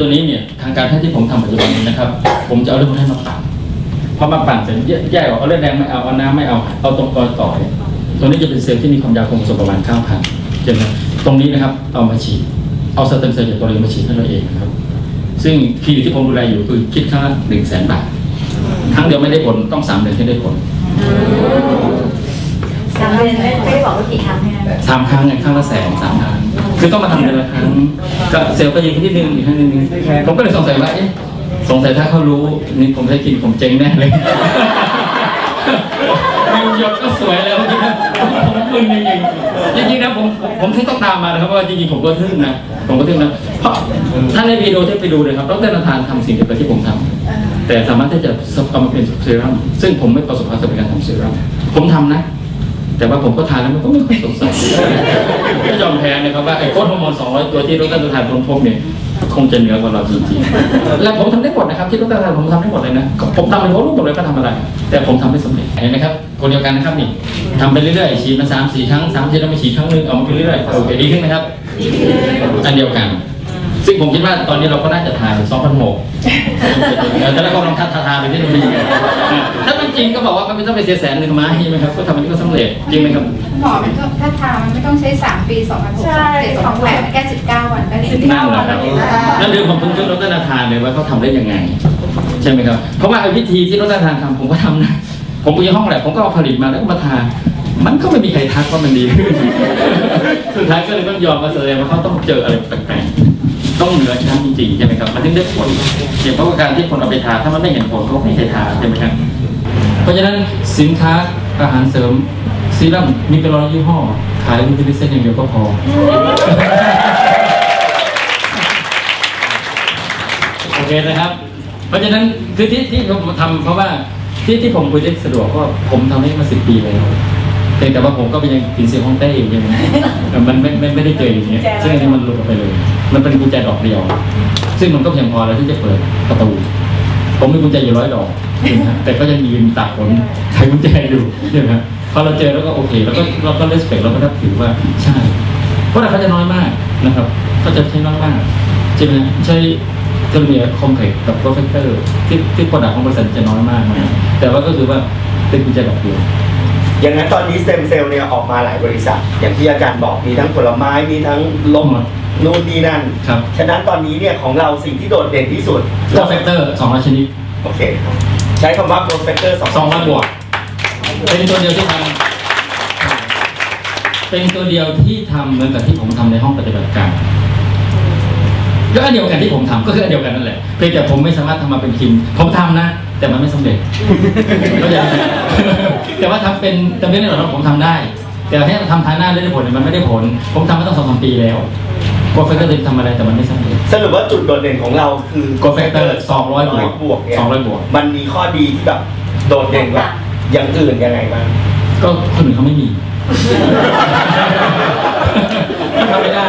ตัวนี้เนี่ยทางการแพทย์ที่ผมทำปัจจุบันนี้นะครับ ผมจะเอาเลือดคนไข้มาปั่นพอมาปั่นเสร็จแยกแยกออกเอาเลือดแดงไม่เอาเอาน้ำไม่เอาเอาตรงกอต่อยตรงนี้จะเป็นเซลล์ที่มีความยาวโครโมโซมประมาณ9,000ใช่ไหมตรงนี้นะครับเอามาฉีดเอาสเต็มเซลล์จากตัวนี้มาฉีดให้เราเองนะครับ ซึ่งคลินิกที่ผมดูแลอยู่คือคิดค่าหนึ่งแสนบาทครั้งเดียวไม่ได้ผลต้องสามเดือนที่ได้ผลสามเดือนไม่ไม่ได้บอกว่ากี่ครั้งเนี่ยสามครั้งไงครั้งละแสนสามครั้ง คือต้องมาทำเดือนละครั้งก็เซลล์ก็ยิงที่นึงอีกครั้งหนึงผมก็เลยสงสัยว่าเอ๊ะสงสัยถ้าเขารู้นี่ผมได้กินผมเจ๊งแน่เลยมิวหยดก็สวยแล้วผมมึนจริงจริงนะผมผมถึงต้องตามมานะครับเพราะว่าจริงๆผมก็ทึ่งนะผมก็ทึ่งนะเพราะท่านในวิดีโอที่ไปดูเลยครับดรนาธานทำสิ่งเดียวกับที่ผมทำแต่สามารถที่จะเอามาเป็นเซรั่มซึ่งผมไม่ประสบความสำเร็จในการทำเซรั่มผมทำนะ แต่ว่าผมก็ทานแล้วมันก็ไม่ค่อยสงสัยไม่ยอมแพ้นะครับว่าไอ้โค้ดฮอร์โมน200 ตัวที่ดรทานค้นพบเนี่ยคงจะเหนือกว่าเราจริงๆและผมทำได้หมดนะครับที่ดรทานผมทำได้หมดเลยนะผมทำเลยผมรู้หมดเลยก็ทำอะไร แต่ผมทำไม่สำเร็จเห็นไหมครับคนเดียวกันนะครับนี่ทำไปเรื่อยๆฉีดมาสามสี่ครั้งสามทีแล้วมาฉีดครั้งหนึงเอามาไปเรื่อยๆโอเคดีขึ้นไหมครับอันเดียวกัน ซึ่งผมคิดว่าตอนนี้เราก็น่าจะถ่าย2,006แต่แล้วก็ลองทัดทาไปที่ตรงนี้ถ้าเป็นจริงก็บอกว่ามันไม่ต้องไปเสียแสนหนึ่งมาใช่ไหมครับ ก็ทำอันนี้ก็สำเร็จจริงไหมครับหมอมันก็ถ้าทามันไม่ต้องใช้ 3 ปี2 0 0ใช่6 2 8มันแค่19 วันก็ดีนั่นแหละครับนั่นคือผมถึงเชื่อดรนาธานเลยว่าเขาทำได้ยังไง ใช่ไหมครับ เพราะว่าไอ้วิธีที่ดรนาธานทำผมก็ทำนะผมไปห้องแลบผมก็เอาผลิตมาแล้วก็มาทานมันก็ไม่มีใครทักว่ามันดีขึ้นสุดท้ายก็เลยต้องยอมมาแสดงว่าเขาต้องเจออะไรแปลกๆ ต้องเหนือชั้นจริงๆใช่ไหมครับมันถึงได้ผลอย่างเพราะว่าการที่คนเอาไปทานถ้ามันไม่เห็นผลเขาไม่ใช่ทานใช่ไหมครับเพราะฉะนั้นสินค้าอาหารเสริมซีรั่มมีเป็นร้อยยี่ห้อ ขายวิตามินเซนอย่างเดียวก็พอ โอเคนะครับ เพราะฉะนั้นคือที่ที่ผมทำเพราะว่าที่ที่ผมคุยได้สะดวกก็ผมทำให้มาสิบปีแล้วเพียงแต่ว่าผมก็ไปยังกินเซียฮ่องเต้อยู่ใช่ไหมแต่มันไม่ไม่ไม่ได้เจออย่างเงี้ยซึ่งอันนี้มันหลุดออกไปเลย มันเป็นกุญแจดอกเดียว ซึ่งมันก็เพียงพอแล้วที่จะเปิดประตู ผมมีกุญแจอยู่ร้อยดอกแต่ก็ยังยืนตากฝนไขกุญแจอยู่ใช่ไหมพอเราเจอแล้วก็โอเค แล้วก็เราก็เลสเปกเราก็นับถือว่าใช่ เพราะเขาจะน้อยมากนะครับเขาจะใช้น้อยมากใช่ไหมใช้เทเลเมียคอมเพล็กกับโปรเฟคเตอร์ที่ที่โปรดักต์ของบริษัทจะน้อยมากนะแต่ว่าก็คือว่าเป็นกุญแจดอกเดียวอย่างนั้นตอนนี้สเต็มเซลล์เนี่ยออกมาหลายบริษัท อย่างที่อาจารย์บอกมีทั้งผลไม้มีทั้งลม นู่นนี่นั่น ครับฉะนั้นตอนนี้เนี่ยของเราสิ่งที่โดดเด่นที่สุดโปรเฟคเตอร์สองร้อยชนิด โอเคครับใช้คำว่า prospector สองสองร้อยบวก เป็นตัวเดียวที่ทำเป็นตัวเดียวที่ทำเหมือนกับที่ผมทำในห้องปฏิบัติการก็อันเดียวกันที่ผมทำก็คืออันเดียวกันนั่นแหละเพียงแต่ผมไม่สามารถทำมาเป็นคิมผมทำนะ แต่มันไม่สำเร็จเข้าใจไหมแต่ว่าทำเป็นแต่ไม่ได้หรอกผมทำได้ แต่ให้ทำทางหน้าได้ผลเนี่ยมันไม่ได้ผล ผมทำมาตั้งสองสามปีแล้ว โกเฟกเตอร์ทำอะไรแต่มันไม่สำเร็จสรุปว่าจุดโดดเด่นของเราคือโกเฟกเตอร์สองร้อยบวกบวกเนี่ยสองร้อยบวก มันมีข้อดีที่แบบโดดเด่นกว่าอย่างอื่นยังไงบ้างก็คนอื่นเขาไม่มีทำไม่ได้